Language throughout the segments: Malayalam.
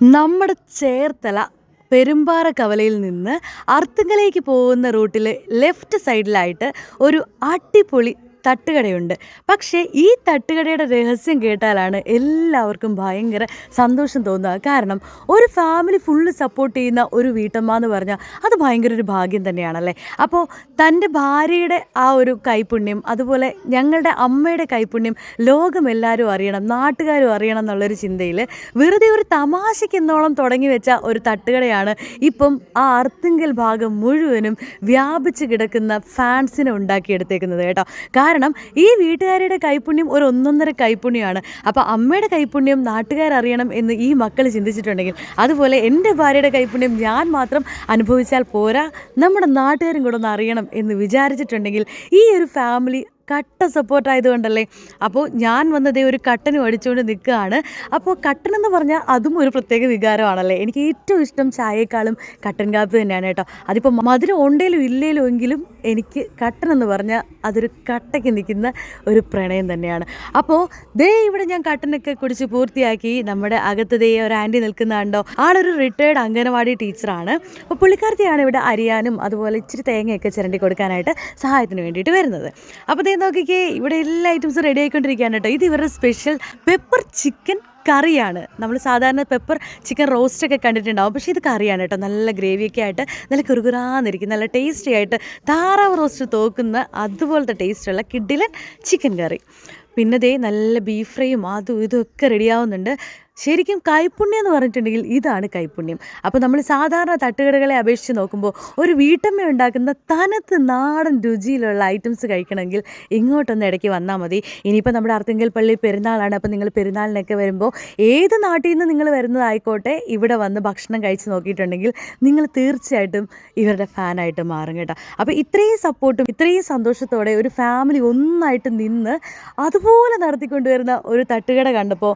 നമ്മുടെ ചേർത്തല പെരുമ്പാറ കവലയിൽ നിന്ന് അർത്തുങ്കലേക്ക് പോകുന്ന റൂട്ടിൽ ലെഫ്റ്റ് സൈഡിലായിട്ട് ഒരു അടിപൊളി തട്ടുകടയുണ്ട്. പക്ഷേ ഈ തട്ടുകടയുടെ രഹസ്യം കേട്ടാലാണ് എല്ലാവർക്കും ഭയങ്കര സന്തോഷം തോന്നുക. കാരണം ഒരു ഫാമിലി ഫുള്ള് സപ്പോർട്ട് ചെയ്യുന്ന ഒരു വീട്ടമ്മ എന്ന് പറഞ്ഞാൽ അത് ഭയങ്കര ഒരു ഭാഗ്യം തന്നെയാണല്ലേ? അപ്പോൾ തന്റെ ഭാര്യയുടെ ആ ഒരു കൈപുണ്യം അതുപോലെ ഞങ്ങളുടെ അമ്മയുടെ കൈപുണ്യം ലോകമെല്ലാവരും അറിയണം നാട്ടുകാരും അറിയണം എന്നുള്ളൊരു ചിന്തയിൽ വെറുതെ ഒരു തമാശയ്ക്കെന്നോളം തുടങ്ങി വെച്ച ഒരു തട്ടുകടയാണ് ഇപ്പം ആ അർത്തിങ്കൽ ഭാഗം മുഴുവനും വ്യാപിച്ച് കിടക്കുന്ന ഫാൻസിനെ ഉണ്ടാക്കിയെടുത്തേക്കുന്നത് കേട്ടോ. കാരണം ഈ വീട്ടുകാരുടെ കൈപ്പുണ്യം ഒരു ഒന്നൊന്നര കൈപ്പുണ്യമാണ് അപ്പോൾ അമ്മയുടെ കൈപ്പുണ്യം നാട്ടുകാർ അറിയണം എന്ന് ഈ മക്കൾ ചിന്തിച്ചിട്ടുണ്ടെങ്കിൽ അതുപോലെ എന്റെ ഭാര്യയുടെ കൈപ്പുണ്യം ഞാൻ മാത്രം അനുഭവിച്ചാൽ പോരാ. നമ്മുടെ നാട്ടുകാരും കൂടെ ഒന്ന് അറിയണം എന്ന് വിചാരിച്ചിട്ടുണ്ടെങ്കിൽ ഈ ഒരു ഫാമിലി കട്ട സപ്പോർട്ട് ആയതുകൊണ്ടല്ലേ? അപ്പോൾ ഞാൻ വന്നതേ ഒരു കട്ടനും അടിച്ചുകൊണ്ട് നിൽക്കുകയാണ്. അപ്പോൾ കട്ടൻ എന്ന് പറഞ്ഞാൽ അതും ഒരു പ്രത്യേക വികാരമാണല്ലേ? എനിക്ക് ഏറ്റവും ഇഷ്ടം ചായയേക്കാളും കട്ടൻ കാപ്പി തന്നെയാണ് കേട്ടോ. അതിപ്പോൾ മധുരം ഉണ്ടേലും ഇല്ലേലും എങ്കിലും എനിക്ക് കട്ടൻ എന്ന് പറഞ്ഞാൽ അതൊരു കട്ടയ്ക്ക് നിൽക്കുന്ന ഒരു പ്രണയം തന്നെയാണ്. അപ്പോൾ ദേ ഇവിടെ ഞാൻ കട്ടനൊക്കെ കുടിച്ച് പൂർത്തിയാക്കി. നമ്മുടെ അകത്ത് ദേ ഒരു ആന്റി നിൽക്കുന്നുണ്ടോ? ആളൊരു റിട്ടയർഡ് അംഗനവാടി ടീച്ചറാണ് അപ്പോൾ പുള്ളിക്കാരത്തിയാണ് ഇവിടെ അരിയാനും അതുപോലെ ഇച്ചിരി തേങ്ങയൊക്കെ ചിരണ്ടി കൊടുക്കാനായിട്ട് സഹായത്തിന് വേണ്ടിയിട്ട് വരുന്നത്. അപ്പോൾ ദേ നോക്കിക്കേ ഇവിടെ എല്ലാ ഐറ്റംസും റെഡി ആയിക്കൊണ്ടിരിക്കുകയാണ് കേട്ടോ. ഇത് ഇവരുടെ സ്പെഷ്യൽ പെപ്പർ ചിക്കൻ കറിയാണ്. നമ്മൾ സാധാരണ പെപ്പർ ചിക്കൻ റോസ്റ്റ് ഒക്കെ കണ്ടിട്ടുണ്ടാവും. പക്ഷേ ഇത് കറിയാണ് കേട്ടോ. നല്ല ഗ്രേവിയൊക്കെ ആയിട്ട് നല്ല കുറുകുറാന്നിരിക്കും. നല്ല ടേസ്റ്റി ആയിട്ട് താറാവ് റോസ്റ്റ് തോക്കുന്ന അതുപോലത്തെ ടേസ്റ്റുള്ള കിഡിലൻ ചിക്കൻ കറി. പിന്നെ ദേ നല്ല ബീഫ് ഫ്രൈയും അതും ഇതൊക്കെ റെഡിയാവുന്നുണ്ട് ശരിക്കും കൈപ്പുണ്യം എന്ന് പറഞ്ഞിട്ടുണ്ടെങ്കിൽ ഇതാണ് കൈപ്പുണ്യം അപ്പോൾ നമ്മൾ സാധാരണ തട്ടുകടകളെ അപേക്ഷിച്ച് നോക്കുമ്പോൾ ഒരു വീട്ടമ്മ ഉണ്ടാക്കുന്ന തനത്ത് നാടൻ രുചിയിലുള്ള ഐറ്റംസ് കഴിക്കണമെങ്കിൽ ഇങ്ങോട്ടൊന്ന് ഇടയ്ക്ക് വന്നാൽ മതി. ഇനിയിപ്പോൾ നമ്മുടെ അർത്തിങ്കൽ പള്ളി പെരുന്നാളാണ്. അപ്പോൾ നിങ്ങൾ പെരുന്നാളിനൊക്കെ വരുമ്പോൾ ഏത് നാട്ടിൽ നിന്ന് നിങ്ങൾ വരുന്നതായിക്കോട്ടെ ഇവിടെ വന്ന് ഭക്ഷണം കഴിച്ച് നോക്കിയിട്ടുണ്ടെങ്കിൽ നിങ്ങൾ തീർച്ചയായിട്ടും ഇവരുടെ ഫാനായിട്ട് മാറും കേട്ടോ. അപ്പോൾ ഇത്രയും സപ്പോർട്ടും ഇത്രയും സന്തോഷത്തോടെ ഒരു ഫാമിലി ഒന്നായിട്ട് നിന്ന് അതുപോലെ നടത്തിക്കൊണ്ടുവരുന്ന ഒരു തട്ടുകട കണ്ടപ്പോൾ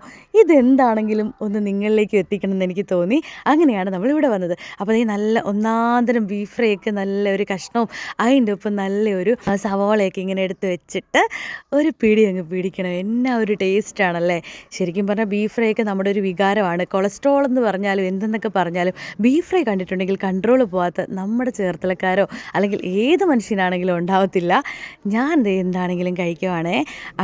ഇതെന്താണെങ്കിലും ഒന്ന് നിങ്ങളിലേക്ക് എത്തിക്കണം എന്ന് എനിക്ക് തോന്നി. അങ്ങനെയാണ് നമ്മളിവിടെ വന്നത്. അപ്പോൾ ഈ നല്ല ഒന്നാന്തരം ബീഫ് ഫ്രൈ ഒക്കെ നല്ല ഒരു കഷ്ണവും അതിന്റെ ഒപ്പം നല്ലൊരു സവാളയൊക്കെ ഇങ്ങനെ എടുത്ത് വെച്ചിട്ട് ഒരു പിടി അങ്ങ് പിടിക്കണം. എന്നാ ഒരു ടേസ്റ്റാണല്ലേ ശരിക്കും പറഞ്ഞാൽ ബീഫ് ഫ്രൈ ഒക്കെ നമ്മുടെ ഒരു വികാരമാണ്. കൊളസ്ട്രോൾ എന്ന് പറഞ്ഞാലും എന്തെന്നൊക്കെ പറഞ്ഞാലും ബീഫ് ഫ്രൈ കണ്ടിട്ടുണ്ടെങ്കിൽ കൺട്രോൾ പോകാത്ത നമ്മുടെ ചേർത്തലക്കാരോ അല്ലെങ്കിൽ ഏത് മനുഷ്യനാണെങ്കിലും ഉണ്ടാവത്തില്ല. ഞാൻ എന്താണെങ്കിലും കഴിക്കുവാണേ.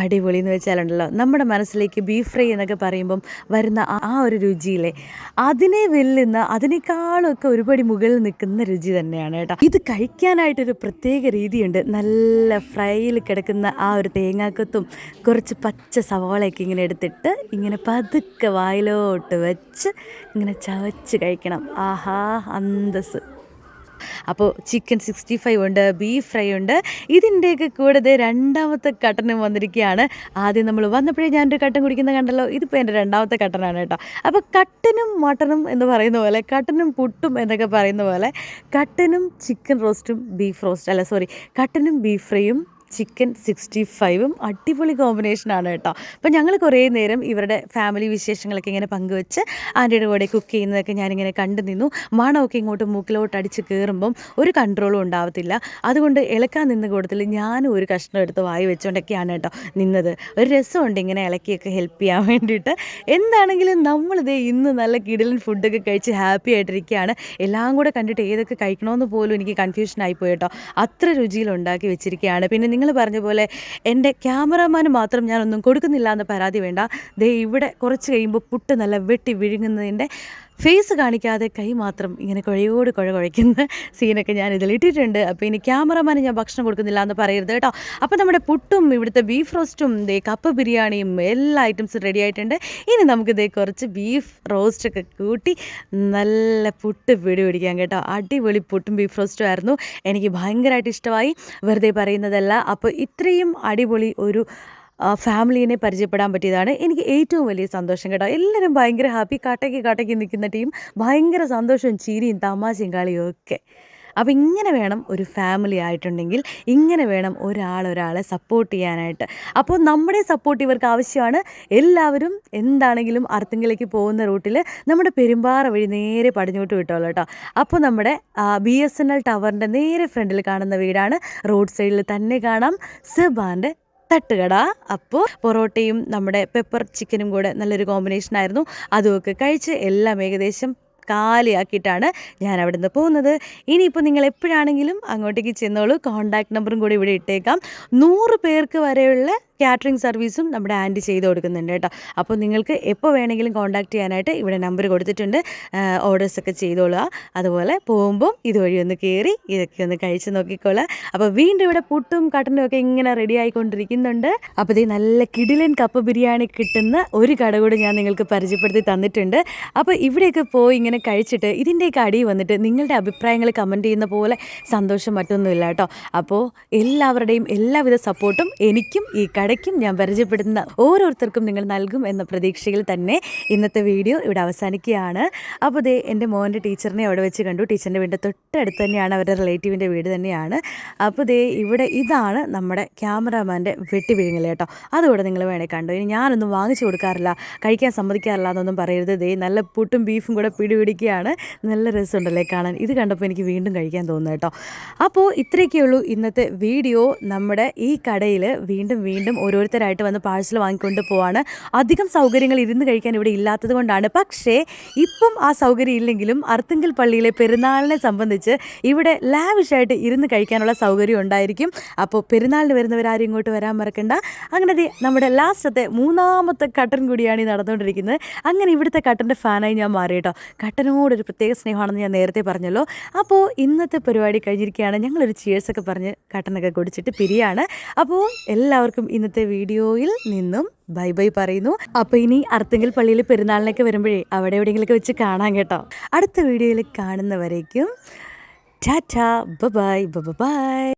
അടിപൊളി എന്ന് വെച്ചാലുണ്ടല്ലോ. നമ്മുടെ മനസ്സിലേക്ക് ബീഫ് ഫ്രൈ എന്നൊക്കെ പറയുമ്പം വരുന്ന ആ- ആ ഒരു രുചിയിലെ അതിനെ വെല്ലുന്ന അതിനേക്കാളൊക്കെ ഒരുപടി മുകളിൽ നിൽക്കുന്ന രുചി തന്നെയാണ് കേട്ടോ. ഇത് കഴിക്കാനായിട്ടൊരു പ്രത്യേക രീതിയുണ്ട്. നല്ല ഫ്രൈയിൽ കിടക്കുന്ന ആ ഒരു തേങ്ങാക്കത്തും കുറച്ച് പച്ച സവാളയൊക്കെ ഇങ്ങനെ എടുത്തിട്ട് ഇങ്ങനെ പതുക്കെ വായിലോട്ട് വെച്ച് ഇങ്ങനെ ചവച്ച് കഴിക്കണം. ആഹാ അന്തസ് അപ്പോൾ ചിക്കൻ സിക്സ്റ്റി ഫൈവ് ഉണ്ട് ബീഫ് ഫ്രൈ ഉണ്ട്. ഇതിന്റെയൊക്കെ കൂടെ രണ്ടാമത്തെ കട്ടനും വന്നിരിക്കുകയാണ്. ആദ്യം നമ്മൾ വന്നപ്പോഴേ ഞാനൊരു കട്ടൻ കുടിക്കുന്ന കണ്ടല്ലോ ഇതിപ്പോൾ എന്റെ രണ്ടാമത്തെ കട്ടനാണ് കേട്ടോ. അപ്പോൾ കട്ടനും മട്ടനും എന്ന് പറയുന്ന പോലെ കട്ടനും പുട്ടും എന്നൊക്കെ പറയുന്ന പോലെ കട്ടനും ചിക്കൻ റോസ്റ്റും ബീഫ് റോസ്റ്റ് അല്ല സോറി കട്ടനും ബീഫ് ഫ്രൈയും ചിക്കൻ സിക്സ്റ്റി ഫൈവും അടിപൊളി കോമ്പിനേഷനാണ് കേട്ടോ. അപ്പോൾ ഞങ്ങൾ കുറേ നേരം ഇവരുടെ ഫാമിലി വിശേഷങ്ങളൊക്കെ ഇങ്ങനെ പങ്കുവെച്ച് ആന്റിയുടെ കൂടെ കുക്ക് ചെയ്യുന്നതൊക്കെ ഞാനിങ്ങനെ കണ്ടു നിന്നു. മണമൊക്കെ ഇങ്ങോട്ട് മൂക്കിലോട്ട് അടിച്ച് കയറുമ്പം ഒരു കൺട്രോളും ഉണ്ടാവത്തില്ല. അതുകൊണ്ട് ഇളക്കാൻ നിന്ന കൂട്ടത്തിൽ ഞാനും ഒരു കഷ്ണം എടുത്ത് വായി വെച്ചുകൊണ്ടൊക്കെയാണ് കേട്ടോ നിന്നത്. ഒരു രസമുണ്ട് ഇങ്ങനെ ഇളക്കിയൊക്കെ ഹെൽപ്പ് ചെയ്യാൻ വേണ്ടിയിട്ട്. എന്താണെങ്കിലും നമ്മളിത് ഇന്ന് നല്ല കിടിലൻ ഫുഡൊക്കെ കഴിച്ച് ഹാപ്പി ആയിട്ടിരിക്കുകയാണ്. എല്ലാം കൂടെ കണ്ടിട്ട് ഏതൊക്കെ കഴിക്കണമെന്ന് പോലും എനിക്ക് കൺഫ്യൂഷൻ ആയിപ്പോയി കേട്ടോ. അത്ര രുചിയിൽ ഉണ്ടാക്കി വെച്ചിരിക്കുകയാണ്. പിന്നെ നിങ്ങൾ പറഞ്ഞ പോലെ എന്റെ ക്യാമറമാന് മാത്രം ഞാനൊന്നും കൊടുക്കുന്നില്ല എന്ന പരാതി വേണ്ട. ദേ ഇവിടെ കുറച്ച് കഴിയുമ്പോൾ പുട്ട് നല്ല വെട്ടി വിഴുങ്ങുന്നതിന്റെ ഫേസ് കാണിക്കാതെ കൈ മാത്രം ഇങ്ങനെ കുഴയോട് കുഴ കുഴയ്ക്കുന്ന സീനൊക്കെ ഞാൻ ഇതിൽ ഇട്ടിട്ടുണ്ട്. അപ്പോൾ ഇനി ക്യാമറമാന് ഞാൻ ഭക്ഷണം കൊടുക്കുന്നില്ല എന്ന് പറയരുത് കേട്ടോ. അപ്പോൾ നമ്മുടെ പുട്ടും ഇവിടുത്തെ ബീഫ് റോസ്റ്റും ദേ കപ്പ ബിരിയാണിയും എല്ലാ ഐറ്റംസും റെഡി ആയിട്ടുണ്ട്. ഇനി നമുക്ക് ദേ കുറച്ച് ബീഫ് റോസ്റ്റൊക്കെ കൂട്ടി നല്ല പുട്ട് പിടി പിടിക്കാം കേട്ടോ. അടിപൊളി പുട്ടും ബീഫ് റോസ്റ്റും ആയിരുന്നു. എനിക്ക് ഭയങ്കരമായിട്ട് ഇഷ്ടമായി. വെറുതെ പറയുന്നതല്ല. അപ്പോൾ ഇത്രയും അടിപൊളി ഒരു ഫാമിലീനെ പരിചയപ്പെടാൻ പറ്റിയതാണ്. എനിക്ക് ഏറ്റവും വലിയ സന്തോഷം കേട്ടോ. എല്ലാവരും ഭയങ്കര ഹാപ്പി. കാട്ടയ്ക്ക് കാട്ടയ്ക്ക് നിൽക്കുന്ന ടീം ഭയങ്കര സന്തോഷവും ചിരിയും തമാശയും കളിയും ഒക്കെ. അപ്പോൾ ഇങ്ങനെ വേണം ഒരു ഫാമിലി ആയിട്ടുണ്ടെങ്കിൽ ഇങ്ങനെ വേണം ഒരാൾ ഒരാളെ സപ്പോർട്ട് ചെയ്യാനായിട്ട്. അപ്പോൾ നമ്മുടെ സപ്പോർട്ട് ഇവർക്ക് ആവശ്യമാണ്. എല്ലാവരും എന്താണെങ്കിലും അർത്തിങ്കിലേക്ക് പോകുന്ന റൂട്ടിൽ നമ്മുടെ പെരുമ്പാറ വഴി നേരെ പടിഞ്ഞോട്ട് വിട്ടോളൂ കേട്ടോ. അപ്പോൾ നമ്മുടെ ബി എസ് എൻ എൽ ടവറിന്റെ നേരെ ഫ്രണ്ടിൽ കാണുന്ന വീടാണ്. റോഡ് സൈഡിൽ തന്നെ കാണാം. സെബാന്റെ തട്ടുകട. അപ്പോൾ പൊറോട്ടയും നമ്മുടെ പെപ്പർ ചിക്കനും കൂടെ നല്ലൊരു കോമ്പിനേഷൻ ആയിരുന്നു. അതുമൊക്കെ കഴിച്ച് എല്ലാം ഏകദേശം കാലിയാക്കിയിട്ടാണ് ഞാൻ അവിടെ നിന്ന് പോകുന്നത്. ഇനിയിപ്പോൾ നിങ്ങൾ എപ്പോഴാണെങ്കിലും അങ്ങോട്ടേക്ക് ചെന്നോളൂ. കോൺടാക്ട് നമ്പറും കൂടി ഇവിടെ ഇട്ടേക്കാം. നൂറ് പേർക്ക് വരെയുള്ള കാറ്ററിംഗ് സർവീസും നമ്മുടെ ആന്റി ചെയ്ത് കൊടുക്കുന്നുണ്ട് കേട്ടോ. അപ്പോൾ നിങ്ങൾക്ക് എപ്പോൾ വേണമെങ്കിലും കോൺടാക്ട് ചെയ്യാനായിട്ട് ഇവിടെ നമ്പർ കൊടുത്തിട്ടുണ്ട്. ഓർഡേഴ്സൊക്കെ ചെയ്തോളുക. അതുപോലെ പോകുമ്പോൾ ഇതുവഴി ഒന്ന് കയറി ഇതൊക്കെ ഒന്ന് കഴിച്ച് നോക്കിക്കോളുക അപ്പോൾ വീണ്ടും ഇവിടെ പുട്ടും കട്ടനും ഒക്കെ ഇങ്ങനെ റെഡി ആയിക്കൊണ്ടിരിക്കുന്നുണ്ട്. അപ്പോൾ ഇത് നല്ല കിടിലൻ കപ്പ് ബിരിയാണി കിട്ടുന്ന ഒരു കട കൂടി ഞാൻ നിങ്ങൾക്ക് പരിചയപ്പെടുത്തി തന്നിട്ടുണ്ട്. അപ്പോൾ ഇവിടെയൊക്കെ പോയി ഇങ്ങനെ കഴിച്ചിട്ട് ഇതിന്റെയൊക്കെ അടി വന്നിട്ട് നിങ്ങളുടെ അഭിപ്രായങ്ങൾ കമന്റ് ചെയ്യുന്ന പോലെ സന്തോഷം മറ്റൊന്നുമില്ല കേട്ടോ. അപ്പോൾ എല്ലാവരുടെയും എല്ലാവിധ സപ്പോർട്ടും എനിക്കും ഈ കടയ്ക്കും ഞാൻ പരിചയപ്പെടുത്തുന്ന ഓരോരുത്തർക്കും നിങ്ങൾ നൽകും എന്ന പ്രതീക്ഷയിൽ തന്നെ ഇന്നത്തെ വീഡിയോ ഇവിടെ അവസാനിക്കുകയാണ്. അപ്പോൾ ദേ എന്റെ മോന്റെ ടീച്ചറിനെ അവിടെ വെച്ച് കണ്ടു. ടീച്ചറിന്റെ വീടിന്റെ തൊട്ടടുത്ത് തന്നെയാണ് അവരുടെ റിലേറ്റീവിന്റെ വീട് തന്നെയാണ്. അപ്പോൾ ദേ ഇവിടെ ഇതാണ് നമ്മുടെ ക്യാമറാമാന്റെ വെട്ടിവിഴുങ്ങൽ കേട്ടോ. അതുകൂടെ നിങ്ങൾ വേണേൽ കണ്ടു. ഇനി ഞാനൊന്നും വാങ്ങിച്ചു കൊടുക്കാറില്ല കഴിക്കാൻ സമ്മതിക്കാറില്ല എന്നൊന്നും പറയരുത്. ദേ നല്ല പുട്ടും ബീഫും കൂടെ പിടിപിടിക്കുകയാണ്. നല്ല രസമുണ്ടല്ലേ കാണാൻ. ഇത് കണ്ടപ്പോൾ എനിക്ക് വീണ്ടും കഴിക്കാൻ തോന്നുന്നു കേട്ടോ. അപ്പോൾ ഇത്രയൊക്കെയുള്ളൂ ഇന്നത്തെ വീഡിയോ. നമ്മുടെ ഈ കടയിൽ വീണ്ടും വീണ്ടും ഓരോരുത്തരായിട്ട് വന്ന് പാഴ്സൽ വാങ്ങിക്കൊണ്ട് പോവാണ്. അധികം സൗകര്യങ്ങൾ ഇരുന്ന് കഴിക്കാൻ ഇവിടെ ഇല്ലാത്തത് കൊണ്ടാണ്. പക്ഷേ ഇപ്പം ആ സൗകര്യം ഇല്ലെങ്കിലും അർത്തിങ്കൽ പള്ളിയിലെ പെരുന്നാളിനെ സംബന്ധിച്ച് ഇവിടെ ലാവിഷായിട്ട് ഇരുന്ന് കഴിക്കാനുള്ള സൗകര്യം ഉണ്ടായിരിക്കും. അപ്പോൾ പെരുന്നാളിന് വരുന്നവരാരും ഇങ്ങോട്ട് വരാൻ മറക്കണ്ട. അങ്ങനെ നമ്മുടെ ലാസ്റ്റത്തെ മൂന്നാമത്തെ കട്ടൻ കൂടിയാണ് ഈ നടന്നുകൊണ്ടിരിക്കുന്നത്. അങ്ങനെ ഇവിടുത്തെ കട്ടന്റെ ഫാനായി ഞാൻ മാറി കേട്ടോ. കട്ടനോടൊരു പ്രത്യേക സ്നേഹമാണെന്ന് ഞാൻ നേരത്തെ പറഞ്ഞല്ലോ. അപ്പോൾ ഇന്നത്തെ പരിപാടി കഴിഞ്ഞിരിക്കുകയാണ്. ഞങ്ങളൊരു ചിയേഴ്സൊക്കെ പറഞ്ഞ് കട്ടനൊക്കെ കുടിച്ചിട്ട് പിരിയാണ്. അപ്പോൾ എല്ലാവർക്കും ഇന്നത്തെ വീഡിയോയിൽ നിന്നും ബൈ ബൈ പറയുന്നു. അപ്പോൾ ഇനി അർത്തെങ്കിൽ പള്ളിയിൽ പെരുന്നാളിനൊക്കെ വരുമ്പോഴേ അവിടെ എവിടെയെങ്കിലുമൊക്കെ വെച്ച് കാണാം കേട്ടോ. അടുത്ത വീഡിയോയിൽ കാണുന്നവരേക്കും. Bye bye.